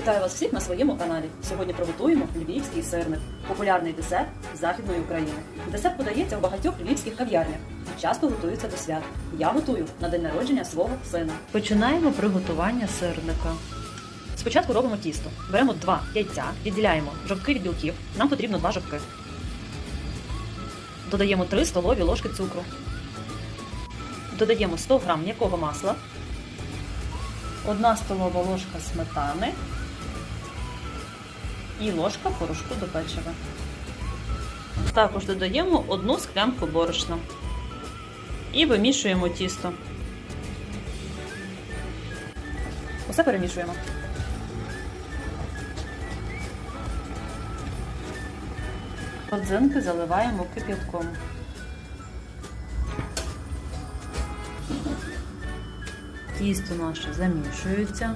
Вітаю вас всіх на своєму каналі. Сьогодні приготуємо львівський сирник, популярний десерт Західної України. Десерт подається в багатьох львівських кав'ярнях часто готується до свят. Я готую на день народження свого сина. Починаємо приготування сирника. Спочатку робимо тісто. Беремо два яйця, відділяємо жовтки від білків. Нам потрібно два жовтки. Додаємо 3 столові ложки цукру. Додаємо 100 г м'якого масла, 1 столова ложка сметани і ложка порошку до печива. Також додаємо одну склянку борошна і вимішуємо тісто. Усе перемішуємо. Родзинки заливаємо кип'ятком. Тісто наше замішується.